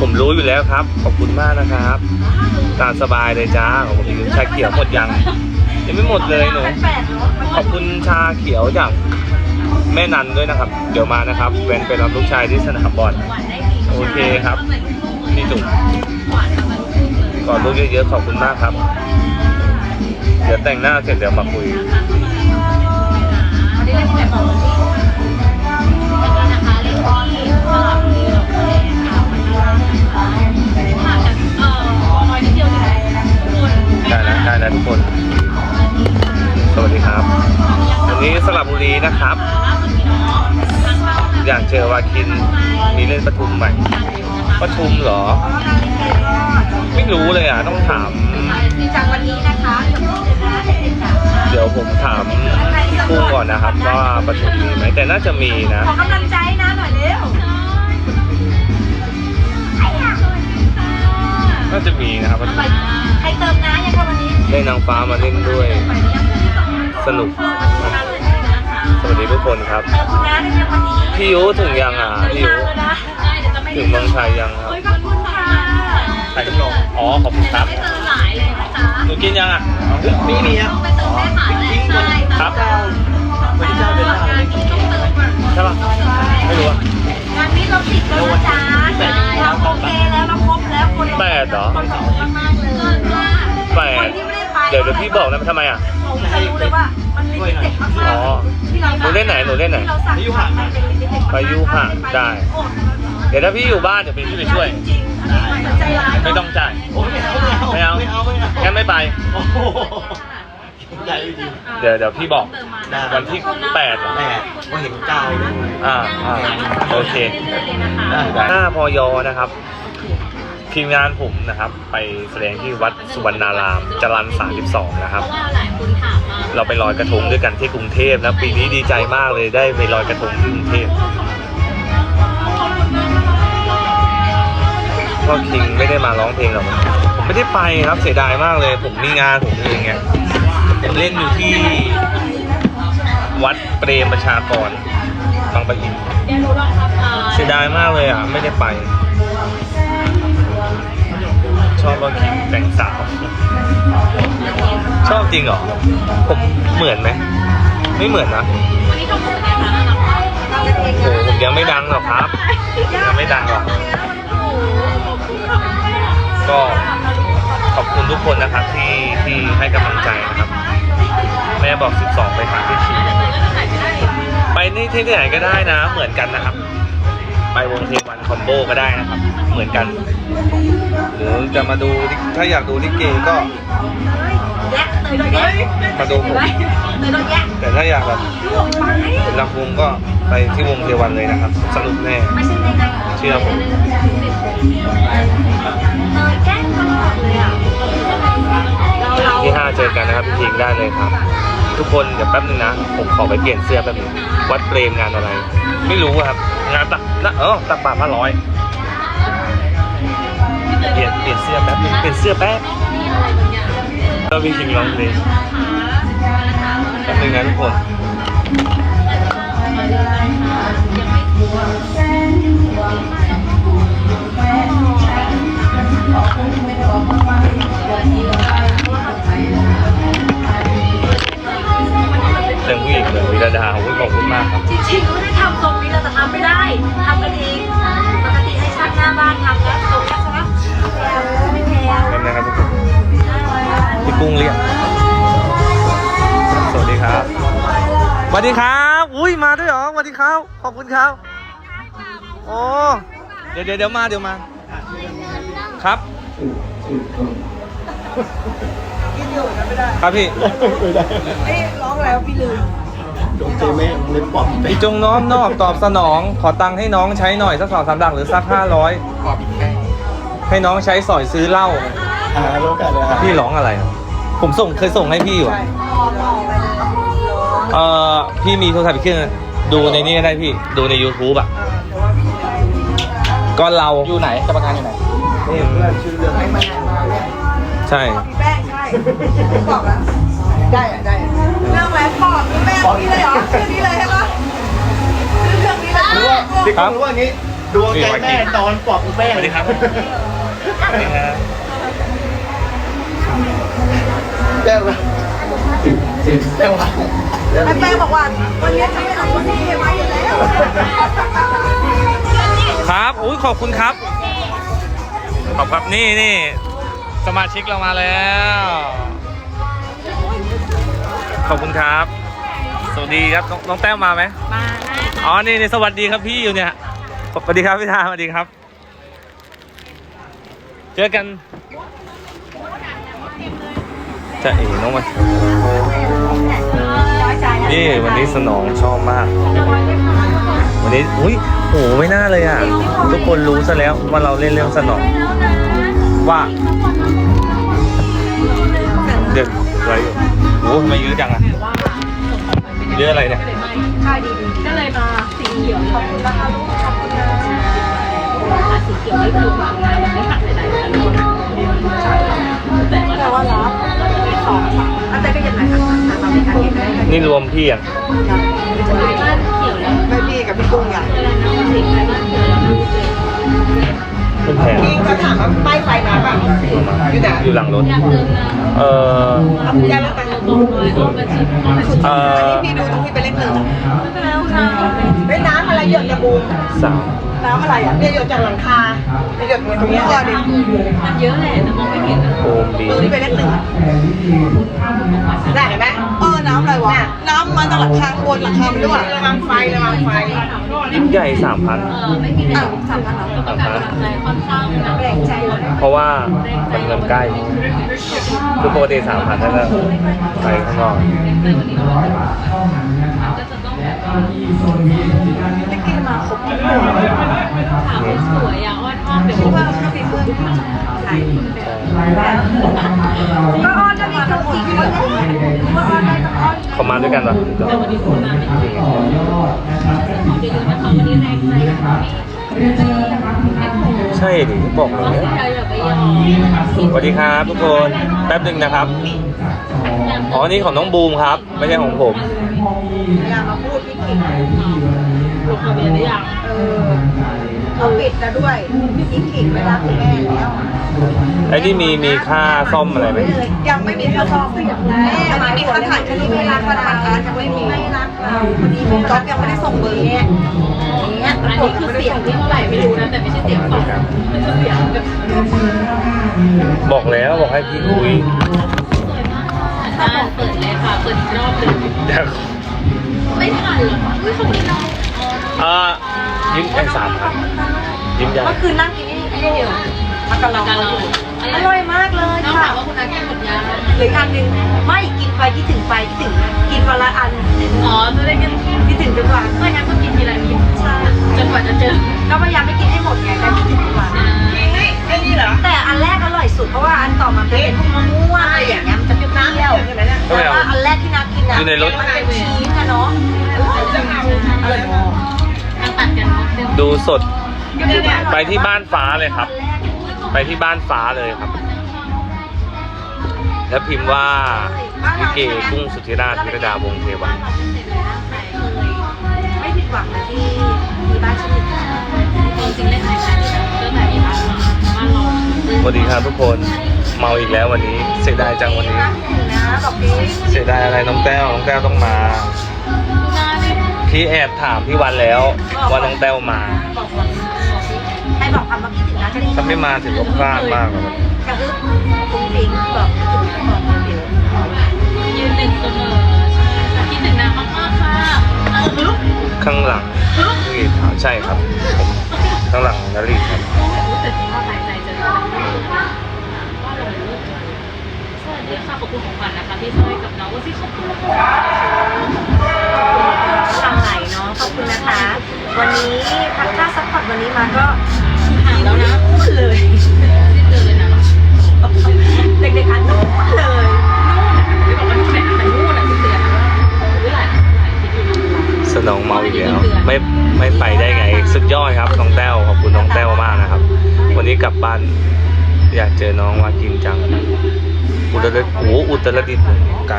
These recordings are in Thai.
ผมรู้อยู่แล้วครับ ขอบคุณมากนะครับ ตามสบายเลยจ้าขอบคุณชาเขียวหมดยังยังไม่หมดเลยหนูขอบคุณชาเขียวจากแม่นันด้วยนะครับ เดี๋ยวมานะครับแวนไปรับลูกชายที่สนามบอลโอเคครับพี่จุ๋มก่อนลูกเยอะๆขอบคุณมากครับ เดี๋ยวแต่งหน้าเสร็จเดี๋ยวมาคุย ได้แล้วได้แล้วทุกคน สวัสดีครับวันนี้สระบุรีนะครับล่าสุดพี่น้องทางเข้าอยากเจอวาคินมีเล่นปทุมใหม่ปทุมเหรอ ไม่รู้เลยอะ ต้องถามจากวันนี้นะคะกับพี่เจนะเด็กๆค่ะเดี๋ยวผมถามกุ้งก่อนนะครับ ว่าปทุมมีไหมแต่น่าจะมีนะขอกำลังใจนะหน่อยเร็วน่าจะมีนะครับปทุมใครเติมน้ำยังคะวันนี้ ได้นางฟ้ามาเล่นด้วย สนุก สวัสดีทุกคนครับเติมคุณน้าได้ยังวันนี้พี่ยุถึงยังอะพี่ยุเลยนะได้เดี๋ยวจะไม่ถึงเมืองไทยยังครับเฮ้ยขอบคุณค่ะไทยลงอ๋อ ขอบคุณครับไม่เติมหลายเลยนะจ๊ะหนูกินยังอะมีมีครับไปเติมแม่ขายเลยใช่ครับเจ้าวันที่เจ้าเดินทางเลยต้องเติมก่อนใช่ปะไม่รู้อะงานนี้เราติดแล้วนะจ๊ะเราโอเคแล้วเราครบแล้วคนเราแปดเหรอคนขอบคุณมากๆเลยแปคดนที่ไม่ได้ไป เดี๋ยวเดี๋ยวพี่บอกนะทำไมอะผมจะรู้เลยว่ามันลิมิเต็ดมากอ๋อๆที่เราหนูเล่นไหนหนูเล่นไหนที่เราสั่งมันเป็นลิมิเต็ดมากๆไปยุหะได้อดเดี๋ยวถ้าพี่อยู่บ้านเดี๋ยวพี่ไปช่วย จริงๆอันนี้มันใจร้ายไม่ต้องจ่ายโอ้ไม่เอาไม่เอาไม่เอาไม่เอาไม่เอา งั้นไม่ไป โอ้โหใจดีเดี๋ยวเดี๋ยวพี่บอก ได้ วันที่แปดเหรอแม่ก็เห็นเจ้าอยู่ อ่าอ่าโอเค ได้หน้าพอยอนะครับ ทีมงานผมนะครับ ไปแสดงที่วัดสุวรรณารามจรัน32 นะครับเราะคนถามมาเราไปลอยกระทงด้วยกันที่กรุงเทพนะปีนี้ดีใจมากเลยได้ไปลอยกระทงที่กรุงเทพก็คิงไม่ได้มาร้องเพลงหรอกผมไม่ได้ไปครับเสียดายมากเลย ผมมีงานผมเองไงผมเล่นอยู่ที่วัดเปรมประชากรบางปะอินเสียดายมากเลยอะ ไม่ได้ไป ชอบว่าคิงแต่งสาว ชอบจริงเหรอ ผมเหมือนไหม ไม่เหมือนนะโอ้โหผมยังไม่ดังหรอกครับ ยังไม่ดังหรอก ก็ขอบคุณทุกคนนะครับที่ที่ให้กำลังใจนะครับ แม่บอก 12 ไปหาที่ชิงไปนี่ที่ไหนก็ได้นะ เหมือนกันนะครับ ไปวงเทวันคอมโบก็ได้นะครับ เหมือนกัน หรือจะมาดูถ้าอยากดูลิเกก็มาดูผมแต่ถ้าอยากแบบรักวงก็ไปที่วงเทวันเลยนะครับสนุกแน่เชื่อผมที่ห้าเจอกันนะครับพี่ทิงได้เลยครับ ทุกคนเดี๋ยวแป๊บนึงนะ ผมขอไปเปลี่ยนเสื้อแป๊บนึงวัดเปรมงานอะไร ไม่รู้ครับ งานตักนะเออตักบาทห้าร้อย ลี่ยนเปลี่ยนเสื้อแป๊บนึงเปลี่ยนเสื้อแป๊บแล้วพี่ทิงร้องเพลงแป๊บนึงนะทุกคนเรื่องผู้หญิงเหมือนวิรดาโอ้ยขอบคุณมากครับ จริงๆไม่ได้ทำทรงนี้เราจะทำไม่ได้ทำกันเองปกติให้ช่างหน้าบ้านทำแล้วทรงนี้ใช่ไหมไม่แพง นั่นนะครับทุกคนพี่กุ้งเรียกสวัสดีครับสวัสดีครับ อุ้ยมาด้วยเหรอสวัสดีครับ ขอบคุณครับโอ้เดี๋ยวเดี๋ยวเดี๋ยวมาเดี๋ยวมา ครับครับพี่ไม่ได้ร้องแล้วพี่ลืมโดนเจแม่เล่นปอมไปพี่จงน้อมนอบตอบสนอง ขอตังค์ให้น้องใช้หน่อยสักสองสามหลักหรือสักห้าร้อยปอมอีกแค่ ให้น้องใช้สอยซื้อเหล้าหาโลกันเลยฮะพี่ร้องอะไรอะผมส่งเคยส่งให้พี่อยู่อะเอ่อพี่มีโทรศัพท์อีกเครื่องนึงดูในนี้ก็ได้พี่ดูใน YouTube อะก็เราอยู่ไหนกรรมการอยู่ไหนนี่เพื่อนชื่อเรื่องไหนใช่ พี่แป้งใช่บอกแล้วได้อะได้อะเรื่องแหวนปอดพี่แป้งนี่เลยเหรอชื่อนี้เลยใช่ปะชื่อเรื่องนี้เลย รู้ว่าเด็กรู้ว่างี้ดวงใจแม่ตอนปอบแป้งสวัสดีครับสวัสดีครับ แป้งวะแป้งวะไอ้แป้งบอกว่าวันนี้จะไม่เอาคนนี้ไว้อยู่แล้วครับอุ้ยขอบคุณครับ ขอบครับนี่นี่สมาชิกเรามาแล้ว ขอบคุณครับ สวัสดีครับน้องน้องแต้วมาไหมมาได้อ๋อนี่นี่สวัสดีครับพี่อยู่เนี่ยสวัสดีครับพี่ทาสวัสดีครับ เจอกันจะเอ๋น้องมานี่วันนี้สนองชอบมาก วันนี้อุ้ยโหไม่น่าเลยอะ ทุกคนรู้ซะแล้วว่าเราเล่นเรื่องสนอง ว่าเด็กอะไรอยู่โอ้ทำไมยืดจังอะเยืดอะไรเนี่ยใช่ดีดีก็เลยมาสีเขียวขอบคุณนะคะลูกขอบคุณนะ สีเขียวไม่คือความงามไม่หักใดๆนะลูกแต่ว่าแต่ว่ารับสองสามอันใจก็ยังไงคะแต่เราเป็นการเก็บได้นี่รวมพี่อะบ้านเขียวแล้วไม่พี่กับพี่กุ้งอย่างเวลาน้ำสีบ้านเขียวแล้วเป็นแพงพี่ก็ถามว่าป้ายไฟมาป่ะอยู่ไหนอยู่หลังรถอยากเดินน้เออเอากุญแจรถไปำตรงน้อยเอาบัญชีเอาบัญชีเออันอนี้พี่ดูตรงที่ไปเล่นหนึ่งแล้วค่ะเฮ้ยน้ำอะไรหยดจากบูมสาม น้ำอะไรอะเนี่ยหยดจากหลังคาเนี่ยหยดตรงนี้ก่อนดิมันเยอะแหละแต่มองไม่เห็นนะโอมบีดูที่ไปเล่นหนึ่งได้เห็นไหม เออน้ำอะไรวะน้ำมาจากหลังคาบนหลังคามันด้วยระวังไฟระวังไฟยิ่งใหญ่สามพันเออไม่มีในอ้าวสามพันเหรอประกาศใจค่อนข้างนะแรงใจเลยเพราะว่ามันเงินใกล้คือปกติสามพันถ้าจะไปข้างนอกแต่วันนี้ก็จะต้องแบบไม่กินมาครบทุกคนถามว่าสวยอะอ้อนอ้อนเดี๋ยวเพราะว่าว่าถ้ามีเพื่อนใช่ก็อ้อนจะมีคนอีกคนนึงว่าอ้อนได้ก็อ้อนเขามาด้วยกันปะแต่วันนี้คนมาไม่ถึงขอยอะๆนะคะวันนี้แรงใช่ดิบอกเลยใจแบบไปยอมสวัสดีครับทุกคนแป๊บหนึ่งนะครับอ๋อนี่ของน้องบูมครับ ไม่ใช่ของผมเวลามาพูดพี่ขิงลูกเขาเบียร์ได้ยังเออ เอาปิดแล้วด้วยพี่ขิงไม่รักคุณแม่แล้วไอ้นี่มีมีค่าซ่อมอะไรไหมยังไม่มีข้าวซองแม่ไม่มีค่าถ่ายคดีไม่รักประธานการยังไม่มีไม่รักเราคดีไม่รักยังไม่ได้ส่งเบอร์เนี่ยอันนี้คือเสียงที่เท่าไหร่ไม่รู้นะแต่ไม่ใช่เสียงของมันจะเสียงแบบบอกแล้วบอกให้พี่คุยสวยมากอ่าเปิดเลยค่ะเปิดอีกรอบหนึ่งเดี๋ยวไม่ทันเหรออุ้ยเขามีน้องเอ่อ ยิ้มไอ้สามพันยิ้มใหญ่เมื่อคืนนั่งกินนี่ไอ้นี่อยู่มากระลองการเราอร่อยมากเลยน้องค่ะถามว่าคุณนัทกินหมดยังหรืออันหนึ่งไม่กินไปคิดถึงไปคิดถึงกินวันละอันอ๋อจะได้กินคิดถึงทุกวันไม่งั้นก็กินทีละนิดใช่จนกว่าจะเจอก็พยายามไม่กินให้หมดไงได้คิดถึงทุกวันไอ้นี่เหรอแต่อันแรกอร่อยสุดเพราะว่าอันต่อมาเป็นพวกมะม่วงอะไรอย่างเงี้ยมันจะเปรี้ยวๆแต่ว่าอันแรกที่นักกินอะอยู่ในรถมันเป็นชี ดี๋ยวดูสด ไปที่บ้านฟ้าเลยครับ ไปที่บ้านฟ้าเลยครับ แล้วพิมพ์ว่าลิเกกุ้งสุธิราชพิรดาวงศ์เทวันไม่ผิดหวังนะที่มีบ้านชื่อจริงเล่นไทยกันเรื่องไหนบ้านบ้านเราสวัสดีครับทุกคนเมาอีกแล้ววันนี้ เสียดายจังวันนี้นะบอกพี่เสียดายอะไรน้องแต้วน้องแต้วต้องมาดูหน้ พี่แอบถามพี่วันแล้วว่าน้องแต้วมา บอกว่าให้บอกคำว่าคิดถึงนะจะได้ถ้าไม่มาถือว่าพลาดมากเลย กระฮึบฟุ้งฟิ้งบอกคิดถึงบอกเดี๋ยวยืนหนึ่งเสมอคิดถึงนางมากๆค่ะเออลุกข้างหลังนี่ถามใช่ครับผมข้างหลังนาลีครับแต่ที่ว่าหายใจจะได้สวัสดีค่ะขอบคุณของขวัญนะคะที่ช่วยกับน้องว่าที่ขอบคุณนะคะทางไคุณนะคะ วันนี้พักค่าซัพพอร์ตวันนี้มาก็หายแล้วนะนู่นเลยสิ้นเดือนเลยนะ เด็กๆอันนู่นเลยไม่บอกว่านู่นไหนแต่นู่นอะสิ้นเดือนนะหลายหลายคิดอยู่นะสนองเมาอีกแล้วไม่ไม่ไปได้ไงสุดยอดครับน้องแต้วขอบคุณน้องแต้วมากนะครับ วันนี้กลับบ้านอยากเจอน้องว่ากินจัง อุตรดิตถ์โอ้อุตรดิตถ์ไกล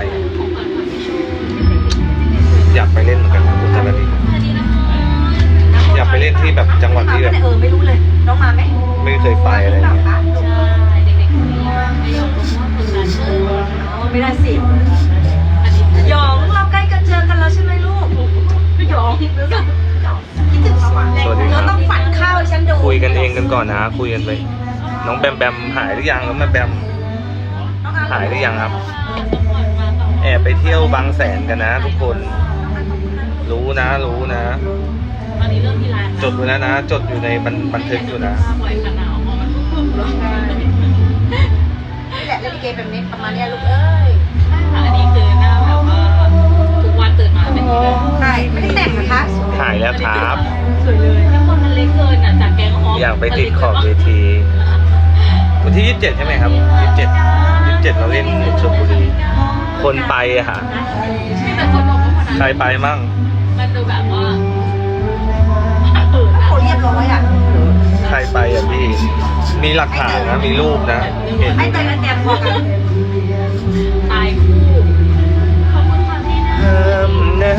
อยากไปเล่นเหมือนกันอุตรดิตถ์ สวัสดีนะคะอยอยากไปเล่นที่แบบจังหวัดที่แบบเออไม่รู้เลยน้องมาไหมไม่เคยไปอะไรเงี้ยใช่เด็กๆคนนี้ไม่ยอมรู้ว่าคือการเชิญอ๋อไม่ได้สิอันนี้หยองเราใกล้กันเจอกันแล้วใช่ไหมลูกหยองรู้สึกคิดถึงเราอะสวัสดีคเรารับต้องฝันข้าวให้ฉันดูคุยกันเองกันก่อนนะคุยกันไปน้องแบมแบมหายหรือยังแล้วแม่แบมน้องอาร์ตหายหรือยังครับสมบัติมาต่อแอบไปเที่ยวบางแสนกันนะ ทุกคน รู้นะรู้นะ ตอนนี้เริ่มมีร้านจดไว้แล้วนะ จดอยู่ในบันบันทึกอยู่นะปล่อยขนาวออกมาทุกกลุ่มเลยนี่แหละเล่นลิเกแบบนี้ประมาณเนี้ยลูกเอ้ยอันนี้คือหน้าแบบว่าทุกวันตื่นมาเป็นอย่างนี้เลยใช่ไม่ได้แต่งนะคะหายแล้วครับ สวยเลยถ้าคนมันเล็กเกินอะจากแกงฮออยากไปติดขอบเวทีวันที่ 27 ใช่ไหมครับ 27 27 เราเล่นชลบุรี คนไปอะค่ะไม่แต่คนบอกว่าคนใครนั้นไปมั่งมันดูแบบว่า ใครไปอะพี่ มีหลักฐานนะ มีรูปนะเห็นให้เตยกับแจมพอกันตายคู่ขอบคุณค่ะพี่นะเพิ่มนะ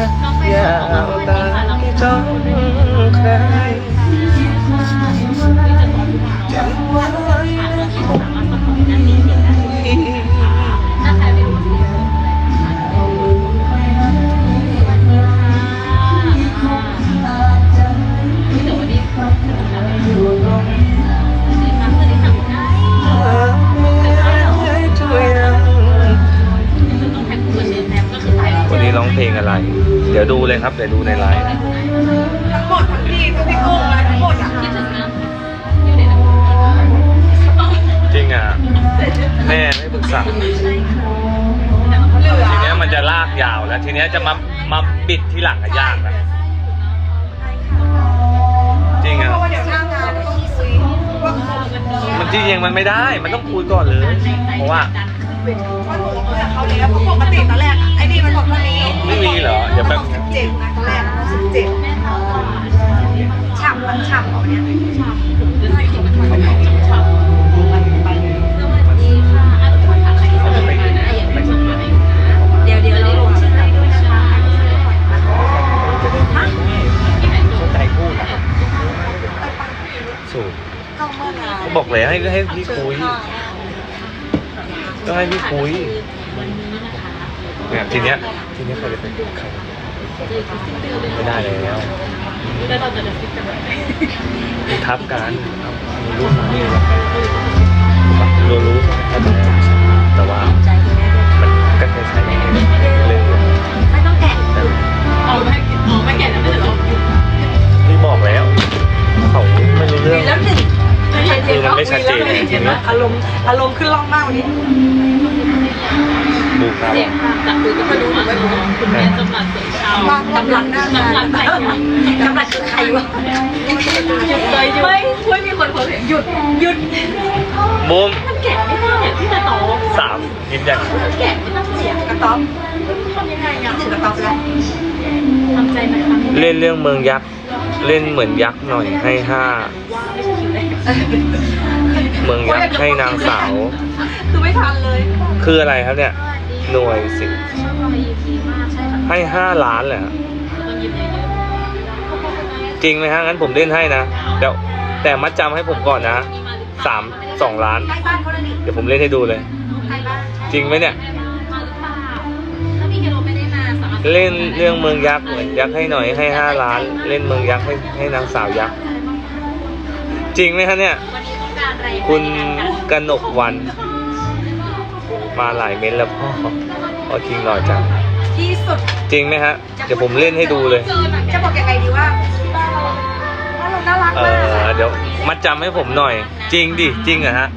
ยาวตาที่จ้องใคร ลงอะไร เดี๋ยวดูเลยครับ เดี๋ยวดูในไลฟ์ทั้งหมดทั้งที่ทั้งพี่กุ้งมาทั้งหมดอะคิดถึงนะจริงอะ แม่ไม่ปรึกษาทีเนี้ยมันจะลากยาวแล้ว ทีเนี้ยจะมามาปิดที่หลังอะยากนะจริงอะเพราะว่าเดี๋ยวหน้างานเดี๋ยวต้องคุยว่ามันจริงมันไม่ได้ มันต้องคุยก่อนเลย เพราะว่าว่าหนูคุยกับเขาแล้วเพราะปกติตอนแรกไอ้นี่มันบอกเท่านี้ ไม่มีเหรอ เดี๋ยวแป๊บสิบเจ็ดนะตอนแรกสิบเจ็ดฉ่ำมันฉ่ำเอาเนี่ยเดี๋ยวเดี๋ยวเราลงชื่อให้ด้วยนะคะฮะเข้าใจพูดอะสูตรเข้าเมื่อไหร่ก็บอกเลยให้ให้พี่คุยก็ให้พี่คุยเนี่ยทีเนี้ย ทีเนี้ยเขาจะเป็นใครไม่ได้แล้วแล้วเราจะได้ฟิกกันไหนมีทับกันมีรูปมานี่แล้วรู้รู้แต่ว่ามันก็เคยใช้ในเรื่องเดียไม่ต้องแกะแต่อ๋อไม่อ๋อไม่แก่แล้วไม่ถึงรอกพี่บอกแล้วเขาไม่รู้เรื่องแล้วหนึ่งคือมันไม่ชัดเจนอารมณ์อารมณ์ขึ้นล่องมากวันนี้ ดูครับเสียงจากคุยกับคุณว่าคุณแม่จำหลัดเสียงชาวกำลังหน้างานจำหลัดใครกำลังคือใครวะหยุดเลยไม่ช่วยมีคนเขาหยุดหยุดมุมมันแกะไม่ได้ที่จะต่อสามยิ้มใหญ่มันแกะไม่ต้องเสียงกระต๊อบทำยังไงอะถึงกระต๊อบแล้วทำใจนะคะเล่นเรื่องเมืองยักษ์เล่นเหมือนยักษ์หน่อยให้ห้าเมืองยักษ์ให้นางสาว คือไม่ทันเลย คืออะไรครับเนี่ย หน่วยสิชอบความ EP มากใช่ค่ะให้ห้าล้านเลยฮะต้องยิ้มเยอะๆจริงไหมฮะงั้นผมเล่นให้นะเดี๋ยวแต่มัดจำให้ผมก่อนนะสามสองล้านใกล้บ้านเขาเลยนี่เดี๋ยวผมเล่นให้ดูเลยใกล้บ้านจริงไหมเนี่ยมาหรือเปล่าถ้าพี่เฮโรไม่ได้มาสามารถเล่นเรื่องเมืองยักษ์เหมือนยักษ์ให้หน่อยให้ห้าล้าน เล่นเมืองยักษ์ให้ให้นางสาวยักษ์จริงไหมฮะเนี่ยวันนี้ต้องการอะไรคุณกนกวัน มาหลายเม้นต์แล้วพ่อพ่อจริงหล่อจังที่สุดจริงไหมฮะเดี๋ยวผมเล่นให้ดูเลย จะบอกยังไงดีว่าว่าเราน่ารักเอมากออะเดี๋ยวมัดจำให้ผมหน่อย จริงดิจริงเหรอะฮะ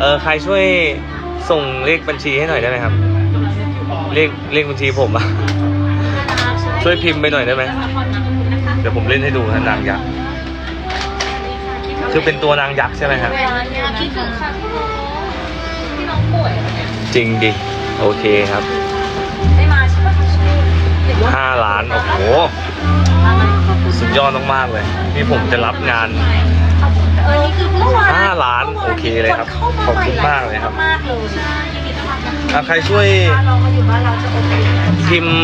เออใครช่วยส่งเลขบัญชีให้หน่อยได้ไหมครับ เลขเลขบัญชีผมอะช่วยพิมพ์ไปหน่อยได้ไหมเดี๋ยวผมเล่นให้ดูนะนางยักษ์คือเป็นตัวนางยักษ์ใช่ไหมครับคิดถึงค่ะพี่น้องพี่น้องป่วยเนี่ย จริงดิ โอเคครับได้มาใช่ปะห้าล้าน โอ้โห สุดยอดมากๆเลย นี่ผมจะรับงานเออคือเมื่อวานห้าล้าน โอเคเลยครับ ขอบคุณมากเลยครับมากเลยอะใครช่วยเรามาอยู่บ้านเราจะโอเคพิมพ์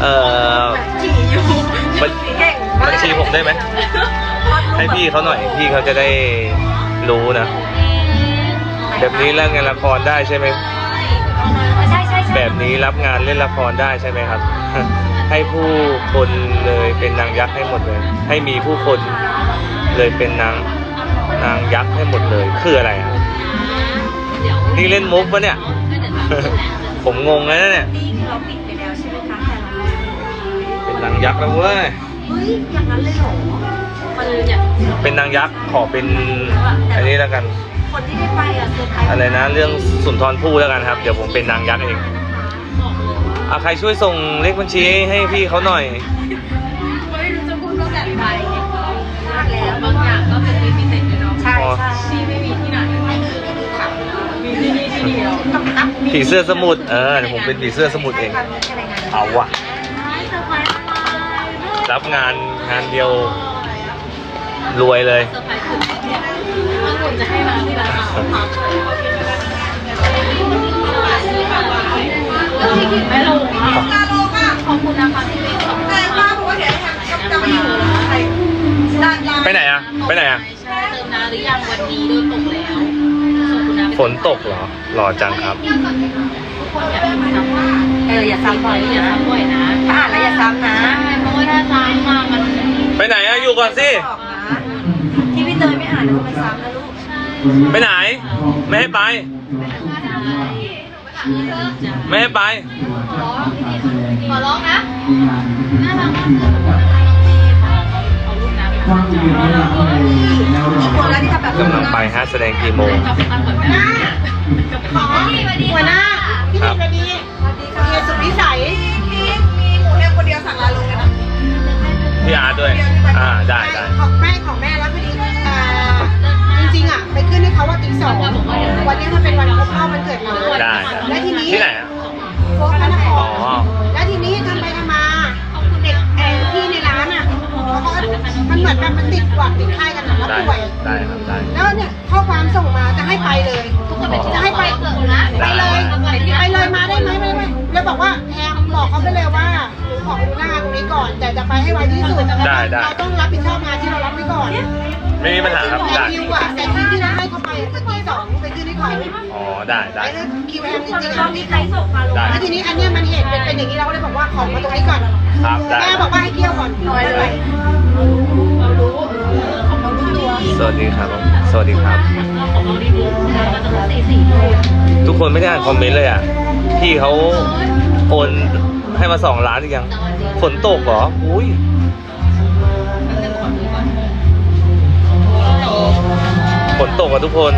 เอ่อขี่อยู่บัญเก่งบัญชีผมได้ไหมให้พี่เขาหน่อย พี่เขาจะได้รู้นะ แบบนี้เล่นงานละครได้ใช่ไหมใช่ใช่ใช่แบบนี้รับงานเล่นละครได้ใช่ไหมครับ ให้ผู้คนเลยเป็นนางยักษ์ให้หมดเลย ให้มีผู้คนเลยเป็นนางนางยักษ์ให้หมดเลยคืออะไรอะนี่เล่นมุกปะเนี่ย ผมงงแล้วนะเนี่ยนี่เราปิดไปแล้วใช่ไหมคะแต่เราเป็นนางยักษ์แล้วเว้ยเฮ้ยอย่างนั้นเลยเหรอมันอยากเป็นนางยักษ์ขอเป็นอันนี้แล้วกัน คนที่ได้ไปอะเซอร์ไพรส์อะไรนะ เรื่องสุนทรภู่แล้วกันครับ เดี๋ยวผมเป็นนางยักษ์เองบอกเลยว่าอะใครช่วยส่งเลขบัญชีให้พี่เขาหน่อย ไม่รู้จะพูดตั้งแต่ไปมากแล้วบางอย่างก็เป็นลิมิเต็ดเลยเนาะใช่ใช่ที่ไม่มีที่ไหนไม่มีไม่มีค่ะมีที่นี่ที่เดียวต้องนับผีเสื้อสมุทรเออเดี๋ยวผมเป็นผีเสื้อสมุทรเอง เอาวะเซอร์ไพรส์อะไรรับงานงานเดียวรวยเลย เซอร์ไพรส์คือ ถ้าคุณจะให้มาที่ร้านเราเออพี่ไม่ลงอะขอบคุณนะคะที่เป็นของแต่ป้าบอกว่าเดี๋ยวจะไปอยู่ใครไปไหนอะไปไหนอะใช่เติมน้ำหรือยังวันนี้โดนตกแล้วส่งคุณน้ำไปฝนตกเหรอหล่อจังครับทุกคนอย่าไปซ้ำเอออย่าซ้ำบ่บ่ออยยอย่าซ้ำบ่อยนะถ้าอ่านแล้วอย่าซ้ำนะใช่เพราะว่าถ้าซ้ำมามันไปไหนอะอยู่ก่อนสิบอกนะที่ พี่เตยไม่อ่านแล้วมันซ้ำนะลูกไปไหน ไม่ให้ไป ไม่ให้ไป ขอร้องนะน่ารักมากเลยเอาลูกน้ำไปความเรียนระดับในแล้วเราคนแล้วที่ทำแบบกำลังไปฮะแสดงกี่โมงกับพันก่อนนะหัวหน้าครับสวัสดีค่ะเฮียสุดวิสัยมีมีหมูเรียงคนเดียวสั่งลาลงเลยนะพี่อาร์ตด้วย อ่าได้ได้ของแม่ของแม่แล้วพอดี ขึ้นให้เขาว่าตีสองวันนี้มันเป็นวันครบรอบวันเกิดเราได้และทีนี้ที่ไหนอะโฟกพระนคอ๋อรแล้วทีนี้ทำไปทำมาเด็กเอ่อพี่ในร้านอะเขาก็มันเหมือนแบบมันติดหวัดติดไข้กันอะแล้วได้ป่วย ได้ครับได้ แล้วเนี่ยข้อความส่งมาจะให้ไปเลยจะให้ไปไปเลยไปเลยมาได้ไหมไม่ไม่แล้วบอกว่าแฮมบอกเขาไปเลยว่าหนูขอไปดูหน้างานตรงนี้ก่อน แต่จะไปให้ไวที่สุดได้ได้ เราต้องรับผิดชอบงานที่เรารับไว้ก่อน ไม่มีปัญหาครับแต่ได้คิวอะแต่ที่ที่เราให้เขาไปคือที่สองไปขึ้นให้เขาอ๋อได้ได้ไอ้เรื่องคิวแอมจริงๆตออะนนี้ใครส่งมาลงได้แล้วทีนี้อันเนี้ยมันเหตุเป็นเป็นอย่างนี้เราก็เลยบอกว่าขอมาตรงนี้ก่อนครับได้แม่บอกว่าให้เกี่ยวก่อนน้อยเลยสวัสดีครับ สวัสดีครับของเราดีดูมันจะสี่สี่ทุกคนไม่ได้อ่านคอมเมนต์เลยอะ พี่เขาโอนให้มาสองล้านหรือยัง ฝนตกเหรอ อุ้ย ฝนตกอะทุกคน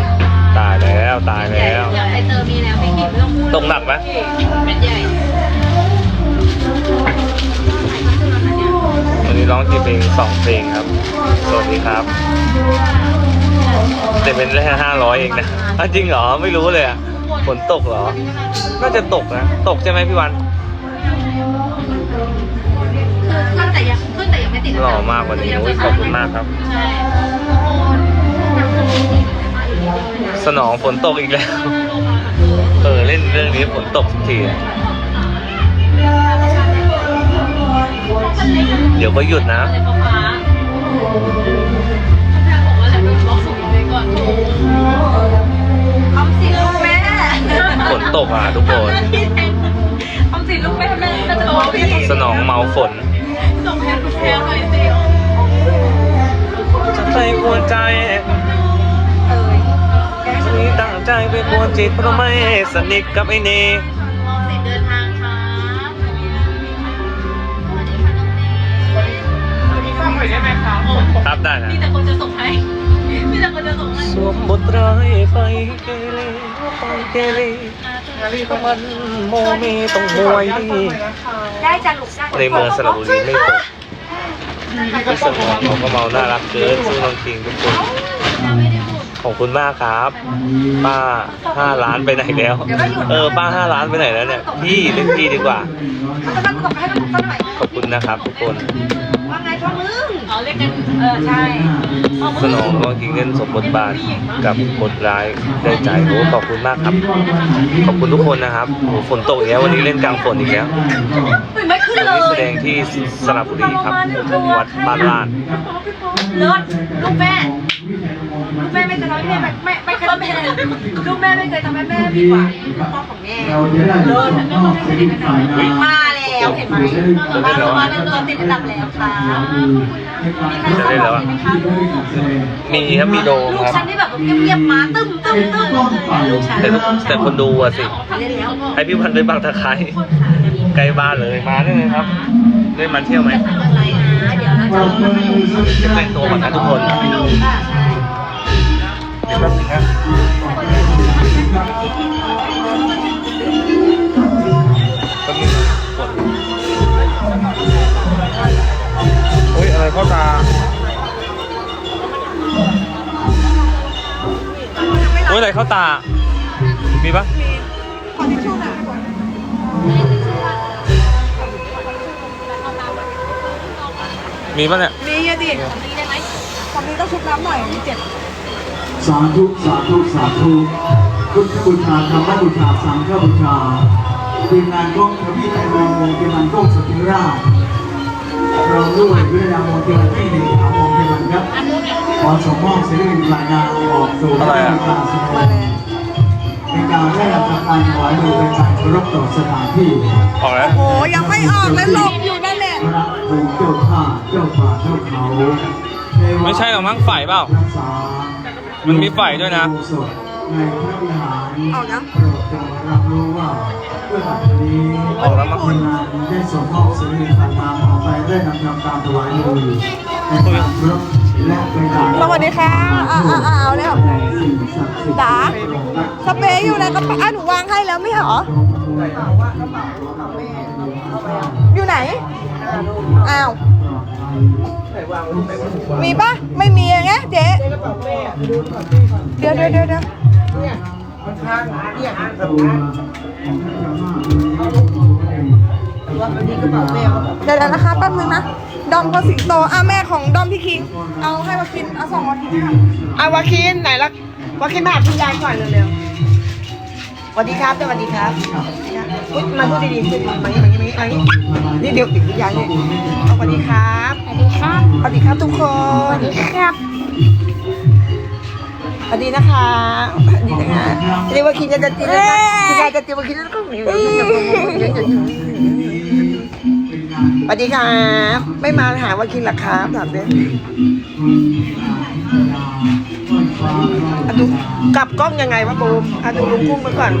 ตายแล้วตายแล้วไปเติมมีแล้วพี่ขิมไม่ต้องพูดตกหนักไหม เป็นใหญ่วันนี้ร้องกี่เพลงสองเพลงครับ สวัสดีครับ แต่เป็นแค่ห้าร้อยเองนะอ้าวจริงเหรอ ไม่รู้เลยอะ ฝนตกเหรอ น่าจะตกนะ ตกใช่ไหมพี่วัน คือขึ้นแต่ยังขึ้นแต่ยังไม่ติดหล่อมากวันนี้โอ้ยขอบคุณมากครับ ใช่ สนองฝนตกอีกแล้ว เออ เล่นเรื่องนี้ฝนตกสักทีอะเดี๋ยวก็หยุดนะอะไรฟ้าฟ้าแค่บอกว่าแล้วโดนบล็อกส่งไปก่อนโอ้ออมสินลูกแม่ฝนตกอะทุกคนออมสินลูกแม่แม่น่าจะบอกพี่สนองเมาฝนส่งแทนคุณแทนหน่อยสิจะไปกวนใจ งใจไปกวนจิตเพราไม่สนิทกับไอ้เนมองสิเดินทางค่ะครับได้นะ มีแต่คนจะส่งให้มีแต่คนจะส่งให้สวมบทร้ายไปเกเรไปเกเรเพราะมันโมเมต้องมวยได้จ้ะลูกได้ในเมืองสระบุรีไม่ตกพี่สมองเขาก็เมาน่ารักเกินสู้น้องคิงทุกคน เราไม่ได้ ขอบคุณมากครับ ป้าห้าล้านไปไหนแล้ว เออ ป้าห้าล้านไปไหนแล้วเนี่ย พี่เล่นพี่ดีกว่าเขาจะมาตกให้ลูกเขาหน่อยขอบคุณนะครับทุกคน ว่าไงพ่อมึงเขาเรียกกัน เออ ใช่สนองน้องคิงเล่นสมบทบาทกับบทร้ายได้ใจโอ้ขอบคุณมากครับ ขอบคุณทุกคนนะครับโอ้ฝนตกอีกแล้ววันนี้เล่นกลางฝนอีกแล้ว ไม่ ขึ้นขึ้นวันเลนี้แสยดงที่สระบุรีครับวัดบ้านลาดเลิศลูกแม่ลูกแม่ไม่เคยทำให้แม่ไม่ไม่เคยทำให้แม่ลูกแม่ไม่เคยทำให้แม่ผิดหวังพ่อของแม่เราจะได้ส่งมอบสิริฝ่ายงานมาแล้วเห็นไหมมาสมาเป็นตัวติดอันดับแล้วค่ะจะได้แล้วอะมีครับมีโดมลูกครับฉันนี่แบบเงียบๆมาตึ้มตึ้มตึ้มลูกฉันแต่แต่คนดูอะสิ เล่นแล้ว ให้พี่พันธุ์ไปบางตะไคร้ ใกล้บ้านเลยมาได้เลยครับได้มาเที่ยวไหมอะไรนะเดี๋ยวเราจะจะแต่งตัวก่อนนะทุกคนค่ะใช่เดี๋ยวแป๊บนึงนะแป๊บนึงนะกดโอ้ยอะไรเข้าตาโอ้ยอะไรเข้าตามีปะขอทิชชู่หน่อย มีปะเนี่ย มีอะดิของนี้ต้องชุบน้ำหน่อยมีเจ็บสาธุสาธุสาธุพุทธบูชาธรรมบูชาสังฆบูชาทีมงานกล้องทวีไทยมงคลทีมงานกล้องสติราชพร้อมด้วยวิทยามงคลที่หนึ่งถาวรทีมงานครับขอส่งมอบสิริรายงานออกสู่อะไรอะการแสดงในการได้รับการถวายมือเป็นการเคารพต่อสถานที่ออกแล้วโอ้ยังไม่ออกเลยหลบอยู่นั่นแหละ พระภูมิเจ้าท่าเจ้าป่าเจ้าเขาเทวะไม่ใช่หรอกมั้งฝ่ายเปล่า รักษามันมีฝ่ายด้วยนะในพระวิหารออกนะ โปรดจงรับรู้ว่าเพื่อบัดนี้ออกแล้วมั้ง ทีมงานได้ส่งมอบสิ่งที่ต่างๆออกไปได้นำทำตามถวายมือในการรับและในการสวัสดีค่ะอ่าอ่าอ่าเอาแล้วในสิ่งศักดิ์สิทธิ์จ๋า สเปรย์อยู่ในกระเป๋าอะหนูวางให้แล้วไม่เหรอ อยู่ไหน อ้าว มีปะไม่มีอะไงเจ๊เดี๋ยวเดี๋ยวเดี๋ยวเดี๋ยวเดี๋ยวเดี๋ยวนะคะแป๊บนึงนะ ดอมพอสิงโตอะแม่ของดอมพี่คิง เอาให้วาคิน เอาสองวาคินค่ะเอาวาคินไหนละวาคินมาหาคุณยายก่อนเร็วๆ สวัสดีครับสวัสดีครับอุ๊ยมาพูดดีๆพูดดีๆมานี่มานี่มานี่มานี่นี่เดี๋ยวติดคุณยายเนี่ยเอาสวัสดีครับสวัสดีครับสวัสดีครับทุกคนสวัสดีครับสวัสดีนะคะสวัสดีนะคะเรียกว่าคิดจะจะจินนะคะคุณยายจะจินว่าคิดจะต้องสวัสดีครับไม่มาหาวาคินหรอครับถามเนี่ย อะดูกลับกล้องยังไงวะบูมอะดูลุงกุ้งไปก่อน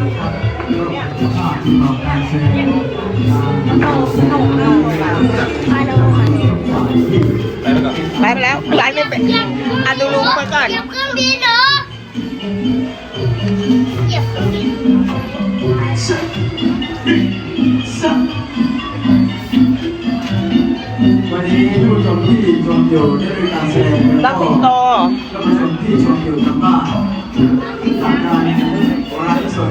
ไปแล้วไลฟ์ไม่เป็นอะดูลุงไปก่อน เหยียบเครื่องบินเหรอเหยียบเครื่องบิน วันนี้ผู้ชมที่ชมอยู่ได้มีการแสดงรักสิงโตท่านผู้ชมที่ชมอยู่ทางบ้านจากการไลฟ์สด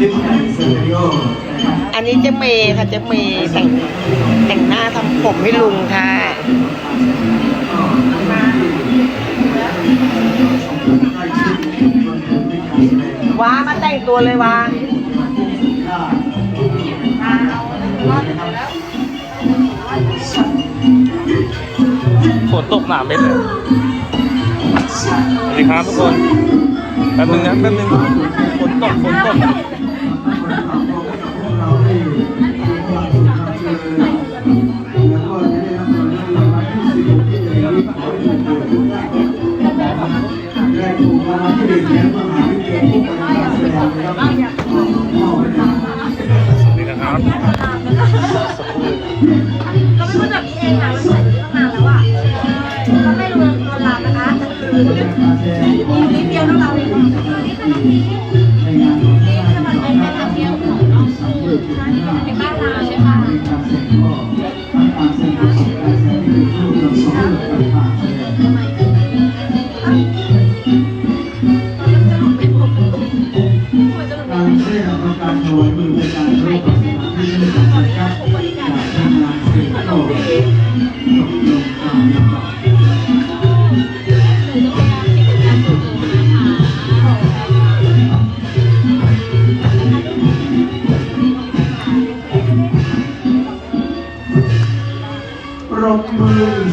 ลิฟต์แอนด์สตูดิโอนะครับอันนี้เจ๊เมย์ค่ะเจ๊เมย์แต่งแต่งหน้าทำผมให้ลุงค่ะว้ามาแต่งตัวเลยว้า ฝนตกหนาเม็ดเลย สวัสดีครับทุกคน แป๊บนึงนะแป๊บนึงฝนตกฝนตกส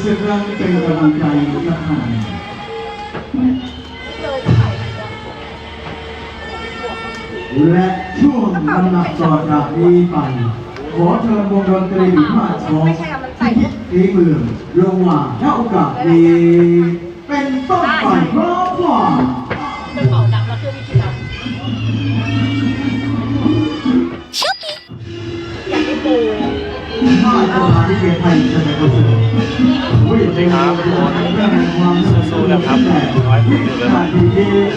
สักครั้งเป็นกำลังใจกับท่านและช่วงลำดับต่อจากนี้ไป ขอเชิญวงดนตรีมาชมฝีมือระหว่างณโอกาสนี้เป็นต้นไปพร้อมว่าเป็นเป่าดังแล้วคือวิธีดังมาที่เป็นไทยจะเป็นคนเสนอ ครับสู้ๆนะครับร้อยหนึ่งเลยนะ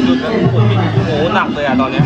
หยุดแล้วปวดโอ้โหหนักเลยอะตอนเนี้ย